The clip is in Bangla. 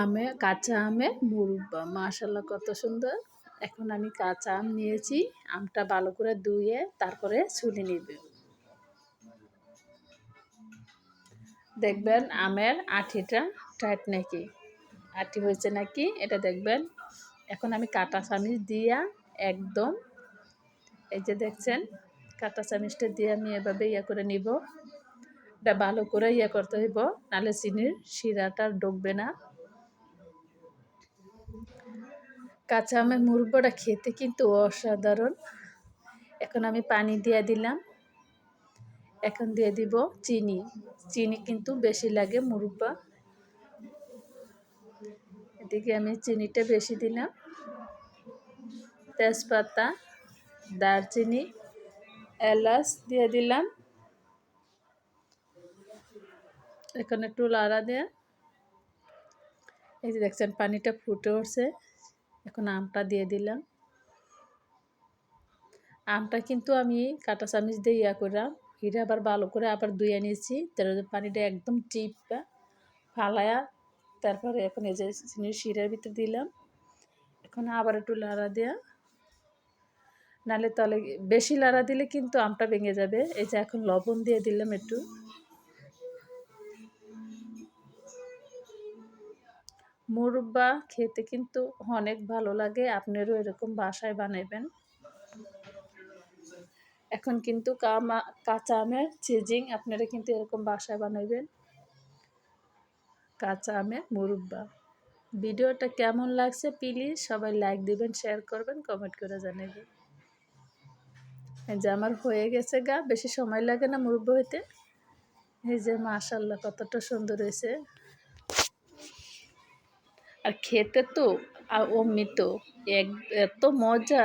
আমে, কাঁচা আমে, মুরব্বা। মাশাল্লাহ, কত সুন্দর। এখন আমি কাঁচা আম নিয়েছি, আমটা ভালো করে ধুয়ে তারপরে ছুলে নিবে। দেখবেন আমের আঠিটা টাইট নাকি? আঠি হয়েছে নাকি? এটা দেখবেন। এখন আমি কাটা চামিচ দিয়া একদম, এই যে দেখছেন, কাটা চামিচটা দিয়ে আমি এভাবে ইয়ে করে নিব। এটা ভালো করে ইয়ে করতে হইব, নাহলে চিনির শিরাটা ডুববে না। কাঁচা আমের মুরব্বাটা খেতে কিন্তু অসাধারণ। এখন আমি পানি দিয়ে দিলাম। এখন দিয়ে দিব চিনি। চিনি কিন্তু বেশি লাগে মুরব্বা। এদিকে আমি চিনিটা বেশি দিলাম। তেজপাতা, দারচিনি, এলাচ দিয়ে দিলাম। এখন একটু লাড়া দেয়া। এই যে দেখছেন পানিটা ফুটে উঠছে। এখন আমটা দিয়ে দিলাম। আমটা কিন্তু আমি কাটা চামিচ দিয়ে ইয়া করলাম হিরে আবার ভালো করে আবার ধুয়ে নিয়েছি। তার পানিটা একদম টিপা, ফালায়া, তারপরে এখন এই যে শিরার ভিতরে দিলাম। এখন আবার একটু লাড়া দেওয়া নাহলে তলে বেশি লাড়া দিলে কিন্তু আমটা ভেঙে যাবে। এই যে এখন লবণ দিয়ে দিলাম একটু। মুরব্বা খেতে কিন্তু অনেক ভালো লাগে। আপনারও এরকম বাসায় বানাবেন এখন কিন্তু কাঁচা আমের চিজিং আপনারা কিন্তু এরকম বাসায় বানাবেন কাঁচা আমের মুরব্বা। ভিডিওটা কেমন লাগছে প্লিজ সবাই লাইক দিবেন, শেয়ার করবেন, কমেন্ট করে জানাবেন। এই যে আমার হয়ে গেছে গা, বেশি সময় লাগে না মুরব্বা হইতে। এই যে মাশাল্লাহ কতটা সুন্দর হয়েছে। আর খেতে তো আর অমৃত। এক এত মজা।